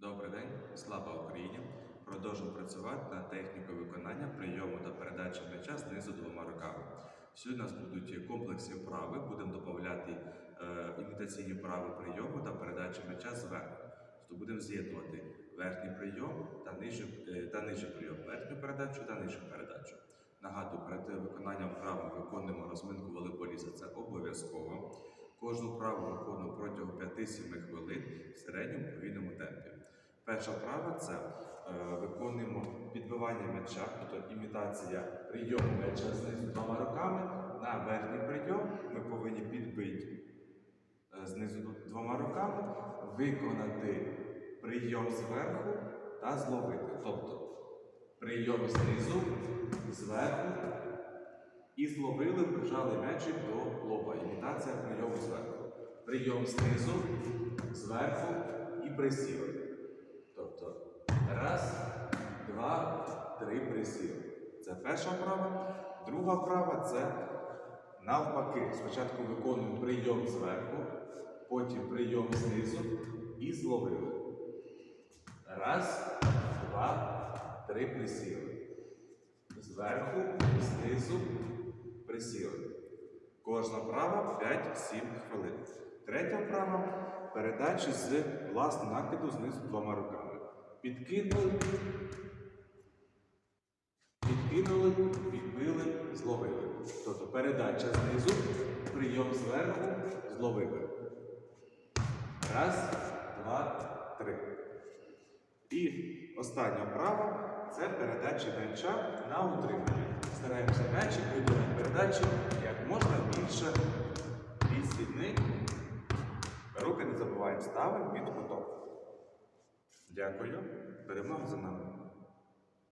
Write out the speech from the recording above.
Добрий день, слава Україні! Продовжуємо працювати над технікою виконання прийому та передачі м'яча знизу двома руками. Сьогодні у нас будуть комплексні вправи, будемо додати е, імітаційні вправи прийому та передачі м'яча зверху. Тобто будемо з'єднувати верхній прийом та нижню, е, та нижній прийом, верхню передачу та нижню передачу. Нагадую, перед виконанням вправи виконуємо розминку. Кожну вправу виконуємо протягом 5-7 хвилин в середньому повільному темпі. Перша вправа це е, виконуємо підбивання м'яча, тобто імітація прийому м'яча знизу двома руками. На верхній прийом ми повинні підбити е, знизу двома руками, виконати прийом зверху та зловити. Тобто прийом знизу, зверху і зловили, прижали м'ячик до лоба. Імітація прийому. Прийом знизу, зверху і присіли. Тобто раз, два, три присіли. Це перша вправа. Друга вправа це навпаки. Спочатку виконуємо прийом зверху, потім прийом знизу і зловили. Раз, два, три присіли. Зверху, знизу, присіли. Кожна вправа 5-7 хвилин. Третя вправа передачі з власного накиду знизу двома руками. Підкинули, підкинули, підбили, зловили. Тобто передача знизу, прийом зверху, зловили. Раз, два, три. І остання вправа це передача м'яча на утримання. Стараємося м'ячик виконати передачі як можна більше від слідник. Не забуваємо ставимо від куток. Дякую. Перемога за нами.